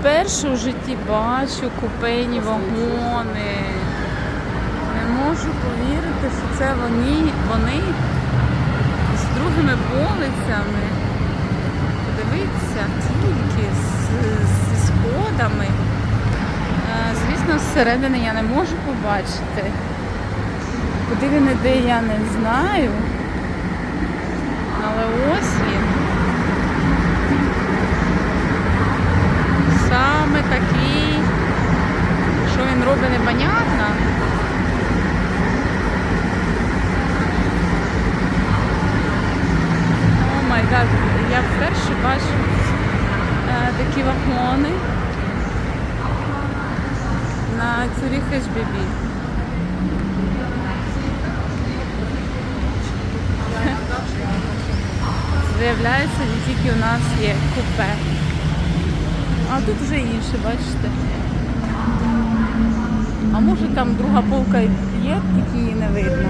Вперше в житті бачу купейні вагони. Не можу повірити, що це вони, вони з другими полицями. Подивіться, тільки з, зі сходами. Е, Звісно, зсередини я не можу побачити. Куди він іде, я не знаю. Робить, непонятно. О май гад, я вперше бачу е, такі вагони на Цюріх HBB. Виявляється, не тільки у нас є купе. А тут вже інше, бачите. Може там друга полка є, тільки її не видно.